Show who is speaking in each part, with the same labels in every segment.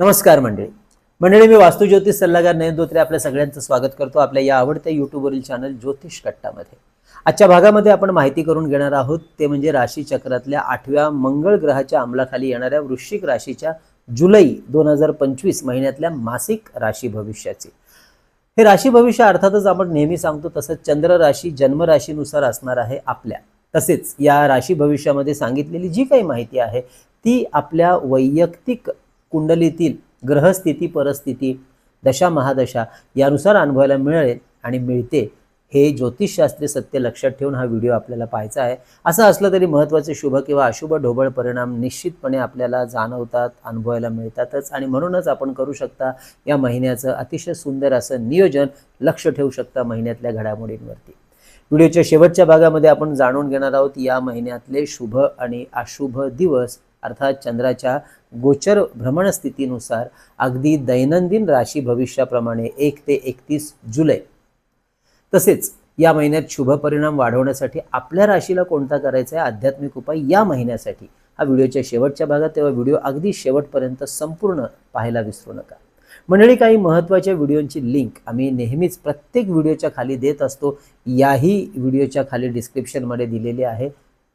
Speaker 1: नमस्कार मंडळी. मंडळी मी वास्तू ज्योतिष सल्लागार नयन धोत्रे आपल्या सगळ्यांचं स्वागत करतो आपल्या या आवडत्या यूट्यूबवरील चॅनल ज्योतिष कट्टामध्ये. आजच्या भागामध्ये आपण माहिती करून घेणार आहोत ते म्हणजे राशी चक्रातल्या आठव्या मंगळ ग्रहाच्या अंमलाखाली येणाऱ्या वृश्चिक राशीच्या जुलै दोन हजार पंचवीस महिन्यातल्या मासिक राशी भविष्याची. हे राशी भविष्य अर्थातच आपण नेहमी सांगतो तसंच चंद्र राशी जन्मराशीनुसार असणार आहे आपल्या. तसेच या राशी भविष्यामध्ये सांगितलेली जी काही माहिती आहे ती आपल्या वैयक्तिक कुंडलीतील ग्रहस्थिती परिस्थिती दशा महादशा यानुसार अनुभवायला मिळेल आणि मिळते. हे ज्योतिषशास्त्रीय सत्य लक्षात ठेवून हा व्हिडिओ आपल्याला पाहायचा आहे. असं असलं तरी महत्त्वाचे शुभ किंवा अशुभ ढोबळ परिणाम निश्चितपणे आपल्याला जाणवतात अनुभवायला मिळतातच आणि म्हणूनच आपण करू शकता या महिन्याचं अतिशय सुंदर असं नियोजन लक्ष ठेवू शकता महिन्यातल्या घडामोडींवरती. व्हिडिओच्या शेवटच्या भागामध्ये आपण जाणून घेणार आहोत या महिन्यातले शुभ आणि अशुभ दिवस अर्थात चंद्राच्या गोचर भ्रमणस्थितीनुसार अगदी दैनंदिन राशी भविष्याप्रमाणे एक ते एकतीस जुलै. तसेच या महिन्यात शुभ परिणाम वाढवण्यासाठी आपल्या राशीला कोणता करायचा आहे आध्यात्मिक उपाय या महिन्यासाठी. हा व्हिडिओच्या शेवटच्या भागात तेव्हा व्हिडिओ अगदी शेवटपर्यंत संपूर्ण पाहायला विसरू नका. मंडळी काही महत्त्वाच्या व्हिडिओंची लिंक आम्ही नेहमीच प्रत्येक व्हिडिओच्या खाली देत असतो. याही व्हिडिओच्या खाली डिस्क्रिप्शनमध्ये दिलेली आहे.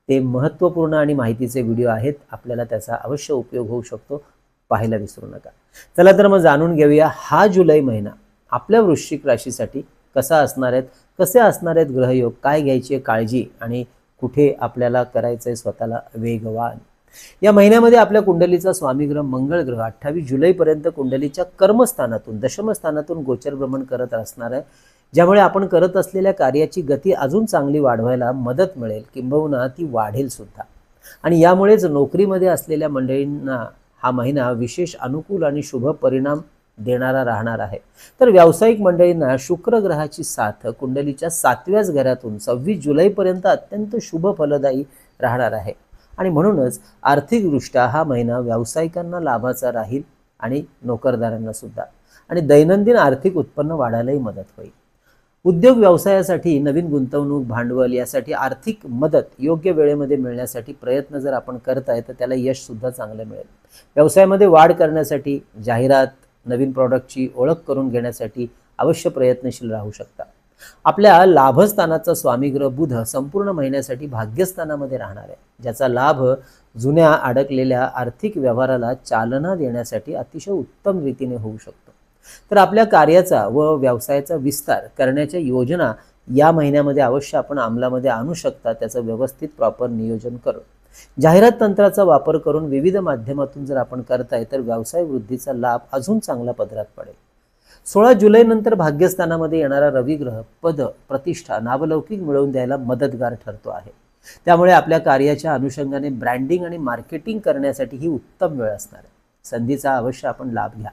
Speaker 1: ते महत्त्वपूर्ण आणि माहितीचे व्हिडिओ आहेत. आपल्याला त्याचा अवश्य उपयोग होऊ शकतो. पाहायला विसरू नका. चला तर मग जाणून घेऊया हा जुलै महिना. आपल्या वृश्चिक राशीसाठी कसा असणार आहेत? कसे असणार आहेत ग्रहयोग? काय घ्यायची काळजी? आणि कुठे आपल्याला करायचं आहे स्वतःला वेगवान? या महिन्यामध्ये आपल्या कुंडलीचा स्वामीग्रह मंगळ ग्रह अठ्ठावीस जुलैपर्यंत कुंडलीच्या कर्मस्थानातून दशमस्थानातून गोचर भ्रमण करत असणार आहे. ज्यामुळे आपण करत असलेल्या कार्याची गती अजून चांगली वाढवायला मदत मिळेल. किंबहुना ती वाढेल सुद्धा. आणि यामुळेच नोकरीमध्ये असलेल्या मंडळींना हा महिना विशेष अनुकूल आणि शुभ परिणाम देणारा राहणार आहे. तर व्यावसायिक मंडळींना शुक्र ग्रहाची साथ कुंडलीच्या सातव्याच घरातून सव्वीस जुलैपर्यंत अत्यंत शुभ फलदायी राहणार आहे. आणि म्हणूनच आर्थिकदृष्ट्या हा महिना व्यावसायिकांना लाभाचा राहील आणि नोकरदारांना सुद्धा. आणि दैनंदिन आर्थिक उत्पन्न वाढायलाही मदत होईल. उद्योग व्यवसायासाठी नवीन गुंतवणूक भांडवल यासाठी आर्थिक मदत योग्य वेळेमध्ये मिळण्यासाठी प्रयत्न जर आपण करताय तर त्याला यश सुद्धा चांगलं मिळेल. व्यवसायामध्ये वाढ करण्यासाठी जाहिरात नवीन प्रॉडक्टची ओळख करून घेण्यासाठी अवश्य प्रयत्नशील राहू शकता. आपल्या लाभस्थानाचा स्वामीग्रह बुध संपूर्ण महिन्यासाठी भाग्यस्थानामध्ये राहणार आहे ज्याचा लाभ जुन्या अडकलेल्या आर्थिक व्यवहाराला चालना देण्यासाठी अतिशय उत्तम रीतीने होऊ शकतो. तर आपल्या कार्याचा व व्यवसायाचा विस्तार करण्याच्या योजना या महिन्यामध्ये अवश्य आपण अंमलामध्ये आणू शकता. त्याचं व्यवस्थित प्रॉपर नियोजन करून. जाहिरात तंत्राचा वापर करून विविध माध्यमातून जर आपण करताय तर व्यवसाय वृद्धीचा लाभ अजून चांगला पदरात पडेल. सोळा जुलैनंतर भाग्यस्थानामध्ये येणारा रविग्रह पद प्रतिष्ठा नावलौकिक मिळवून द्यायला मदतगार ठरतो आहे. त्यामुळे आपल्या कार्याच्या अनुषंगाने ब्रँडिंग आणि मार्केटिंग करण्यासाठी ही उत्तम वेळ असणार आहे. संधीचा अवश्य आपण लाभ घ्या.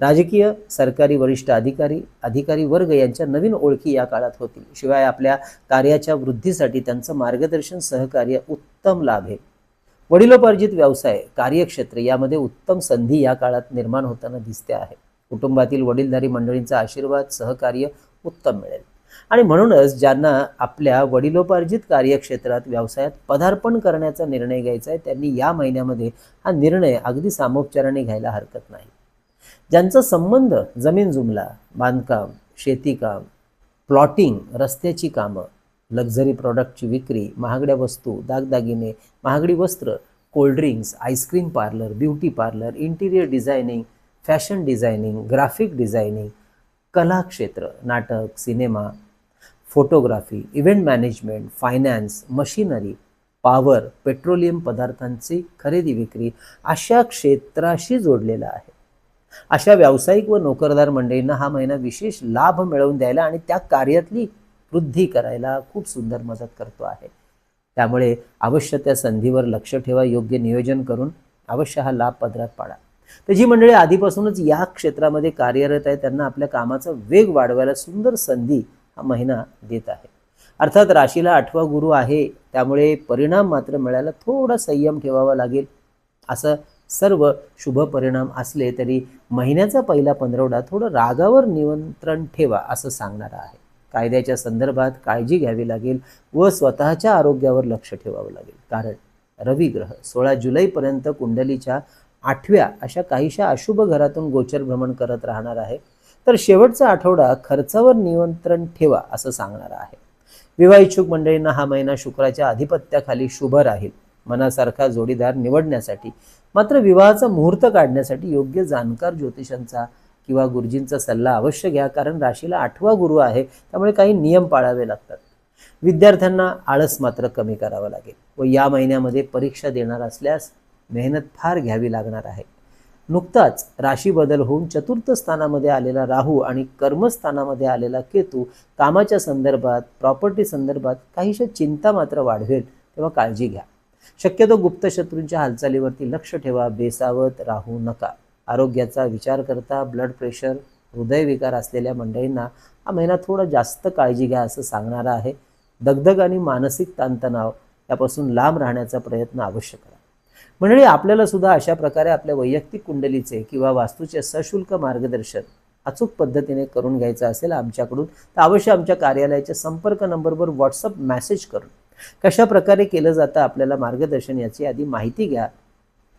Speaker 1: राजकीय सरकारी वरिष्ठ अधिकारी अधिकारी वर्ग यांच्या नवीन ओळखी या काळात होतील. शिवाय आपल्या कार्याच्या वृद्धीसाठी त्यांचं मार्गदर्शन सहकार्य उत्तम लाभेल वडिलोपार्जित व्यवसाय कार्यक्षेत्र यामध्ये उत्तम संधी या काळात निर्माण होताना दिसते आहे. कुटुंबातील वडीलधारी मंडळींचा आशीर्वाद सहकार्य उत्तम मिळेल. आणि म्हणूनच ज्यांना आपल्या वडिलोपार्जित कार्यक्षेत्रात व्यवसायात पदार्पण करण्याचा निर्णय घ्यायचा आहे त्यांनी या महिन्यामध्ये हा निर्णय अगदी सामोपचाराने घ्यायला हरकत नाही. ज्यांचा संबंध जमीन जुमला बांधकाम शेतीकाम प्लॉटिंग रस्त्याची कामं लक्झरी प्रॉडक्टची विक्री महागड्या वस्तू दागदागिने महागडी वस्त्र cold drinks ice cream parlour beauty parlour interior designing fashion designing graphic designing Kalakshetra नाटक cinema photography event management finance machinery power petroleum पदार्थांची खरेदी विक्री अशा क्षेत्राशी जोडलेला आहे. अशा व्यावसायिक व नोकरदार मंडळींना हा महिना विशेष लाभ मिळवून द्यायला आणि त्या कार्यातली वृद्धी करायला खूप सुंदर मदत करतो आहे. त्यामुळे अवश्य त्या संधीवर लक्ष ठेवा योग्य नियोजन करून अवश्य हा लाभ पदरात पाडा. तर जी मंडळी आधीपासूनच या क्षेत्रामध्ये कार्यरत आहे त्यांना आपल्या कामाचा वेग वाढवायला सुंदर संधी हा महिना देत आहे. अर्थात राशीला आठवा गुरु आहे त्यामुळे परिणाम मात्र मिळायला थोडा संयम ठेवावा लागेल. असं सर्व शुभ परिणाम असले तरी महिन्याचा पहिला पंधरवडा थोडं रागावर नियंत्रण ठेवा असं सांगणारा आहे. कायद्याच्या संदर्भात काळजी घ्यावी लागेल व स्वतःच्या आरोग्यावर लक्ष ठेवावं लागेल. कारण रवी ग्रह सोळा जुलैपर्यंत कुंडलीच्या आठव्या अशा काहीशा अशुभ घरातून गोचर भ्रमण करत राहणार आहे. तर शेवटचा आठवडा खर्चावर नियंत्रण ठेवा असं सांगणार आहे. विवाह इच्छुक मंडळींना हा महिना शुक्राच्या अधिपत्याखाली शुभ राहील. मनासारखा जोडीदार निवडण्यासाठी मात्र विवाहाचा मुहूर्त काढण्यासाठी योग्य जाणकार ज्योतिषांचा किंवा गुरुजींचा सल्ला अवश्य घ्या कारण राशीला आठवा गुरु आहे त्यामुळे काही नियम पाळावे लागतात. विद्यार्थ्यांना आळस मात्र कमी करावं लागेल व या महिन्यामध्ये परीक्षा देणार असल्यास मेहनत फार घ्यावी लागणार आहे. नुकताच राशी बदल होऊन चतुर्थ स्थानामध्ये आलेला राहू आणि कर्मस्थानामध्ये आलेला केतू कामाच्या संदर्भात प्रॉपर्टी संदर्भात काहीशा चिंता मात्र वाढवेल तेव्हा काळजी घ्या. शक्यतो गुप्त शत्रूंच्या हालचालीवरती लक्ष ठेवा बेसावत राहू नका. आरोग्याचा विचार करता ब्लड प्रेशर हृदयविकार असलेल्या मंडळींना हा महिना थोडा जास्त काळजी घ्या असं सांगणारा आहे. दगदग आणि मानसिक ताणतणाव यापासून लांब राहण्याचा प्रयत्न अवश्य करा. मंडळी आपल्याला सुद्धा अशा प्रकारे आपल्या वैयक्तिक कुंडलीचे किंवा वास्तूचे सशुल्क मार्गदर्शन अचूक पद्धतीने करून घ्यायचं असेल आमच्याकडून तर अवश्य आमच्या कार्यालयाच्या संपर्क नंबरवर व्हॉट्सअप मेसेज करून कशा प्रकारे केलं जातं आपल्याला मार्गदर्शन याची आधी माहिती घ्या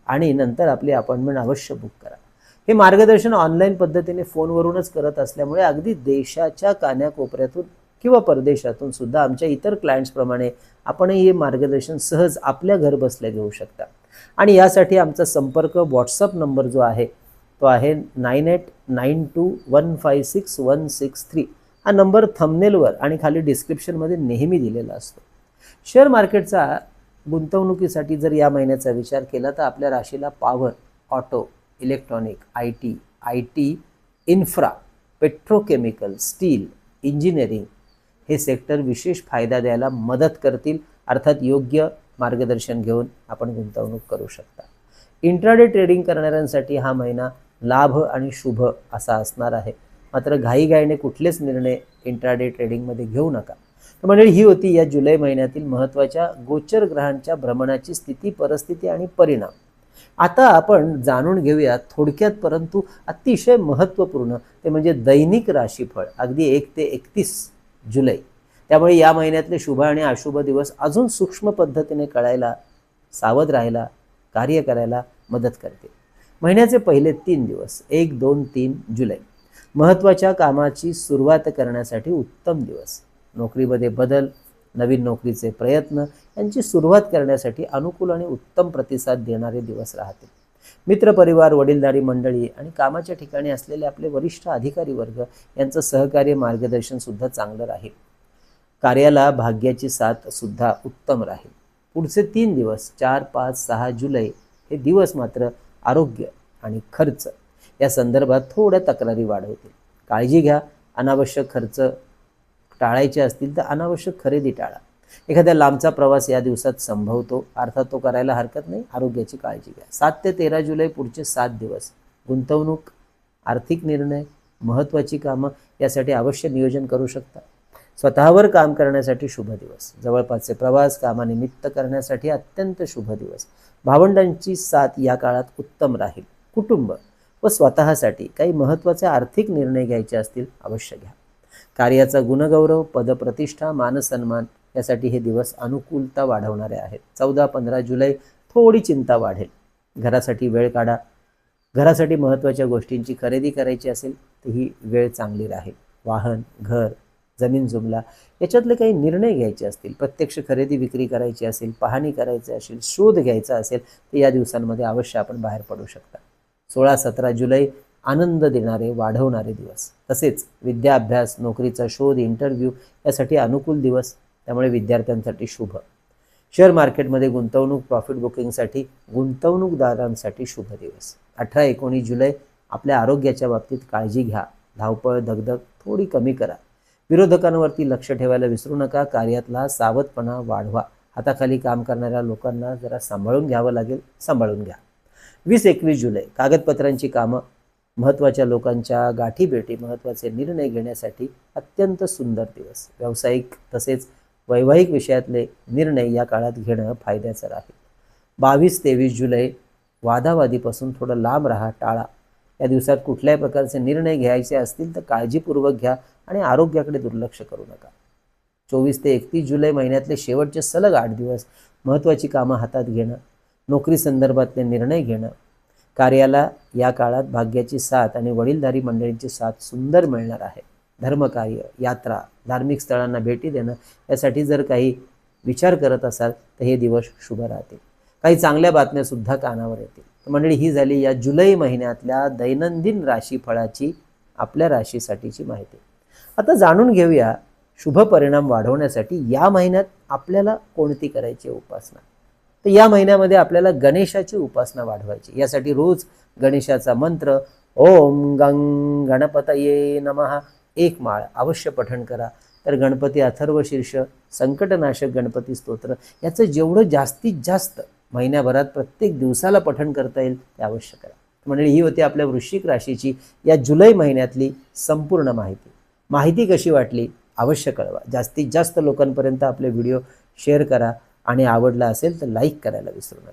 Speaker 1: आणि नंतर आपली अपॉइंटमेंट अवश्य बुक करा. हे मार्गदर्शन ऑनलाईन पद्धतीने फोनवरूनच करत असल्यामुळे अगदी देशाच्या कान्याकोपऱ्यातून किंवा परदेशातून सुद्धा आमच्या इतर क्लायंट्सप्रमाणे आपणही हे मार्गदर्शन सहज आपल्या घर बसल्या घेऊ शकता. आणि यासाठी आमचा संपर्क व्हॉट्सअप नंबर जो आहे तो आहे nine eight nine two one five six one six three. हा नंबर थंबनेलवर आणि खाली डिस्क्रिप्शनमध्ये नेहमी दिलेला असतो. शेअर मार्केटचा गुंतवणुकीसाठी जर या महिन्याचा विचार केला तर आपल्या राशीला power auto electronic I T I T infra petrochemical steel engineering हे सेक्टर विशेष फायदा द्यायला मदत करतील. अर्थात योग्य मार्गदर्शन घेऊन आपण गुंतवणूक करू शकता. इंट्राडे ट्रेडिंग करणाऱ्यांसाठी हा महिना लाभ आणि शुभ असा असणार आहे. मात्र घाईघाईने कुठलेच निर्णय इंट्राडे ट्रेडिंगमध्ये घेऊ नका. तर मंडळी ही होती या जुलै महिन्यातील महत्त्वाच्या गोचर ग्रहांच्या भ्रमणाची स्थिती परिस्थिती आणि परिणाम. आता आपण जाणून घेऊया थोडक्यात परंतु अतिशय महत्त्वपूर्ण ते म्हणजे दैनिक राशीफळ अगदी एक ते एकतीस जुलै. त्यामुळे या महिन्यातले शुभ आणि अशुभ दिवस अजून सूक्ष्म पद्धतीने कळायला सावध राहायला कार्य करायला मदत करते. महिन्याचे पहिले तीन दिवस एक दोन तीन जुलै. महत्त्वाच्या कामाची सुरुवात करण्यासाठी उत्तम दिवस. नोकरीमध्ये बदल नवीन नोकरीचे प्रयत्न यांची सुरुवात करण्यासाठी अनुकूल आणि उत्तम प्रतिसाद देणारे दिवस राहतील. मित्रपरिवार वडीलधारी मंडळी आणि कामाच्या ठिकाणी असलेले आपले वरिष्ठ अधिकारी वर्ग यांचं सहकार्य मार्गदर्शन सुद्धा चांगलं राहील. कार्याला भाग्याची साथ सुद्धा उत्तम राहील. पुढचे तीन दिवस चार पाच सहा जुलै हे दिवस मात्र आरोग्य आणि खर्च या संदर्भात थोड्या तक्रारी वाढवतील. काळजी घ्या अनावश्यक खर्च टाळायचे असतील तर अनावश्यक खरेदी टाळा. एखाद्या लांबचा प्रवास या दिवसात संभवतो. अर्थात तो करायला हरकत नाही. आरोग्याची काळजी घ्या. सात ते तेरा जुलै पुढचे सात दिवस. गुंतवणूक आर्थिक निर्णय महत्त्वाची कामं यासाठी अवश्य नियोजन करू शकता. स्वतःवर काम करण्यासाठी शुभ दिवस. जवळपासचे प्रवास कामानिमित्त करण्यासाठी अत्यंत शुभ दिवस. भावंडांची साथ या काळात उत्तम राहील. कुटुंब व स्वतःसाठी काही महत्त्वाचे आर्थिक निर्णय घ्यायचे असतील अवश्य घ्या. कार्याचा गुणगौरव पदप्रतिष्ठा मानसन्मान यासाठी हे दिवस अनुकूलता वाढवणारे आहेत. चौदा पंधरा जुलै थोडी चिंता वाढेल. घरासाठी वेळ काढा. घरासाठी महत्त्वाच्या गोष्टींची खरेदी करायची असेल तर ही वेळ चांगली राहील. वाहन घर जमीन जुमला याच्यातले काही निर्णय घ्यायचे असतील प्रत्यक्ष खरेदी विक्री करायची असेल पाहणी करायची असेल शोध घ्यायचा असेल तर या दिवसांमध्ये अवश्य आपण बाहेर पडू शकता. सोळा सतरा जुलै आनंद देणारे वाढवणारे दिवस. तसेच विद्याभ्यास नोकरीचा शोध इंटरव्ह्यू यासाठी अनुकूल दिवस त्यामुळे विद्यार्थ्यांसाठी शुभ. शेअर मार्केटमध्ये गुंतवणूक प्रॉफिट बुकिंगसाठी गुंतवणूकदारांसाठी शुभ दिवस. अठरा एकोणीस जुलै आपल्या आरोग्याच्या बाबतीत काळजी घ्या. धावपळ दगदग थोडी कमी करा. विरोधकांवरती लक्ष ठेवायला विसरू नका. कार्यातला सावधपणा वाढवा. हाताखाली काम करणाऱ्या लोकांना जरा सांभाळून घ्यावं लागेल सांभाळून घ्या. वीस एकवीस जुलै कागदपत्रांची कामं महत्त्वाच्या लोकांच्या गाठीभेटी महत्त्वाचे निर्णय घेण्यासाठी अत्यंत सुंदर दिवस. व्यावसायिक तसेच वैवाहिक विषयातले निर्णय या काळात घेणं फायद्याचं राहील. बावीस तेवीस जुलै वादावादीपासून थोडं लांब राहा टाळा. या दिवसात कुठल्याही प्रकारचे निर्णय घ्यायचे असतील तर काळजीपूर्वक घ्या आणि आरोग्याकडे दुर्लक्ष करू नका. चोवीस ते एकतीस जुलै महिन्यातले शेवटचे सलग आठ दिवस महत्त्वाची कामं हातात घेणं नोकरी संदर्भातले निर्णय घेणं कार्याला या काळात भाग्याची साथ आणि वडीलधारी मंडळींची साथ सुंदर मिळणार आहे. धर्मकार्य यात्रा धार्मिक स्थळांना भेटी देणं यासाठी जर काही विचार करत असाल तर हे दिवस शुभ राहतील. काही चांगल्या बातम्या सुद्धा कानावर येतील. मंडळी ही झाली या जुलै महिन्यातल्या दैनंदिन राशीफळाची आपल्या राशीसाठीची माहिती. आता जाणून घेऊया शुभ परिणाम वाढवण्यासाठी या महिन्यात आपल्याला कोणती करायची आहे उपासना? तर या महिन्यामध्ये आपल्याला गणेशाची उपासना वाढवायची. यासाठी रोज गणेशाचा मंत्र ओम गंग गणपतये नमः एक माळ अवश्य पठण करा. तर गणपती अथर्व शीर्ष संकटनाशक गणपती स्तोत्र याचं जेवढं जास्तीत जास्त महिन्याभरात प्रत्येक दिवसाला पठण करता येईल ते अवश्य करा. म्हणजे ही होती आपल्या वृश्चिक राशीची या जुलै महिन्यातली संपूर्ण माहिती. माहिती कशी वाटली? अवश्य कळवा. जास्तीत जास्त लोकांपर्यंत आपले व्हिडिओ शेअर करा. आणि आवडला असेल तर लाईक करायला विसरू नका.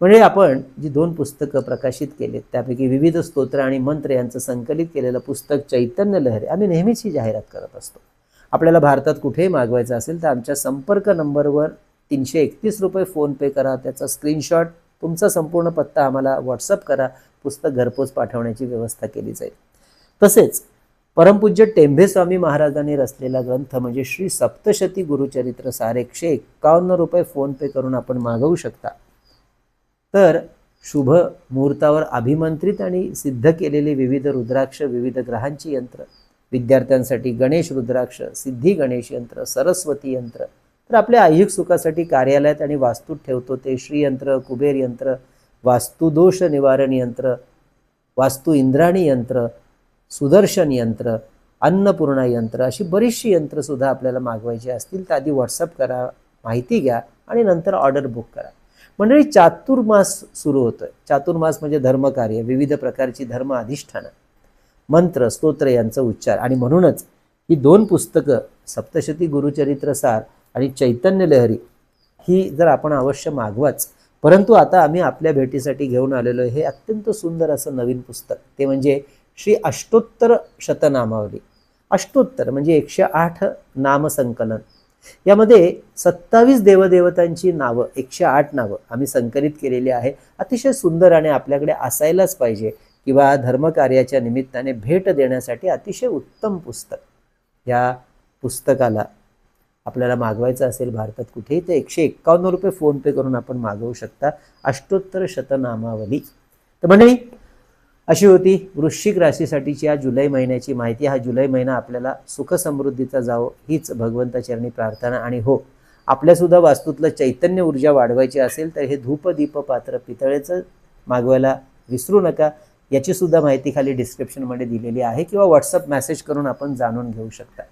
Speaker 1: म्हणजे आपण जी दोन पुस्तकं प्रकाशित केलीत त्यापैकी विविध स्तोत्र आणि मंत्र यांचं संकलित केलेलं पुस्तक चैतन्य लहरी आम्ही नेहमीच ही जाहिरात करत असतो. आपल्याला भारतात कुठेही मागवायचं असेल तर आमच्या संपर्क नंबरवर तीनशे एकतीस रुपये फोनपे करा त्याचा स्क्रीनशॉट तुमचा संपूर्ण पत्ता आम्हाला व्हॉट्सअप करा पुस्तक घरपोच पाठवण्याची व्यवस्था केली जाईल. तसेच परमपूज्य टेंभे स्वामी महाराजांनी रचलेला ग्रंथ म्हणजे श्री सप्तशती गुरुचरित्र सार एकशे एक्कावन्न रुपये फोनपे करून आपण मागवू शकता. तर शुभ मुहूर्तावर अभिमंत्रित आणि सिद्ध केलेले विविध रुद्राक्ष विविध ग्रहांची यंत्र विद्यार्थ्यांसाठी गणेश रुद्राक्ष सिद्धी गणेश यंत्र सरस्वती यंत्र. तर आपल्या ऐहिक सुखासाठी कार्यालयात आणि वास्तूत ठेवतो ते श्रीयंत्र कुबेर यंत्र वास्तुदोष निवारण यंत्र वास्तू इंद्राणी यंत्र सुदर्शन यंत्र अन्नपूर्णा यंत्र अशी बरीचशी यंत्रसुद्धा आपल्याला मागवायची असतील तर आधी व्हॉट्सअप करा माहिती घ्या आणि नंतर ऑर्डर बुक करा. मंडळी चातुर्मास सुरू होतं चातुर्मास म्हणजे धर्मकार्य विविध प्रकारची धर्म अधिष्ठानं मंत्र स्तोत्र यांचा उच्चार आणि म्हणूनच ही दोन पुस्तकं सप्तशती गुरुचरित्रसार आणि चैतन्य लहरी ही जर आपण अवश्य मागवाच. परंतु आता आम्ही आपल्या भेटीसाठी घेऊन आलेलो हे अत्यंत सुंदर असं नवीन पुस्तक. ते म्हणजे श्री अष्टोत्तर शतनामावली. अष्टोत्तर म्हणजे एकशे आठ नामसंकलन. यामध्ये सत्तावीस देवदेवतांची नावं एकशे आठ नावं आम्ही संकलित केलेली आहे. अतिशय सुंदर आणि आपल्याकडे असायलाच पाहिजे किंवा धर्मकार्याच्या निमित्ताने भेट देण्यासाठी अतिशय उत्तम पुस्तक. या पुस्तकाला आपल्याला मागवायचं असेल भारतात कुठेही तर एकशे एक्कावन्न रुपये फोनपे करून आपण मागवू शकता. अष्टोत्तर शतनामावली. तर मंडळी अशी होती. वृश्चिक राशीसाठीची या जुलै महिन्याची माहिती. हा जुलै महिना आपल्याला सुख समृद्धीचा जावो हीच भगवंताचरणी प्रार्थना आणि हो आपल्यासुद्धा वास्तूतलं चैतन्य ऊर्जा वाढवायची असेल तर हे धूप दीप पात्र पितळेचं मागवायला विसरू नका. याचीसुद्धा माहिती खाली डिस्क्रिप्शनमध्ये दिलेली आहे किंवा व्हॉट्सअप मेसेज करून आपण जाणून घेऊ शकता.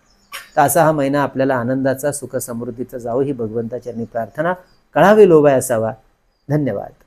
Speaker 1: तर असा हा महिना आपल्याला आनंदाचा सुख समृद्धीचा जावो ही भगवंताचरणी प्रार्थना. कळावे लोभाय असावा. धन्यवाद.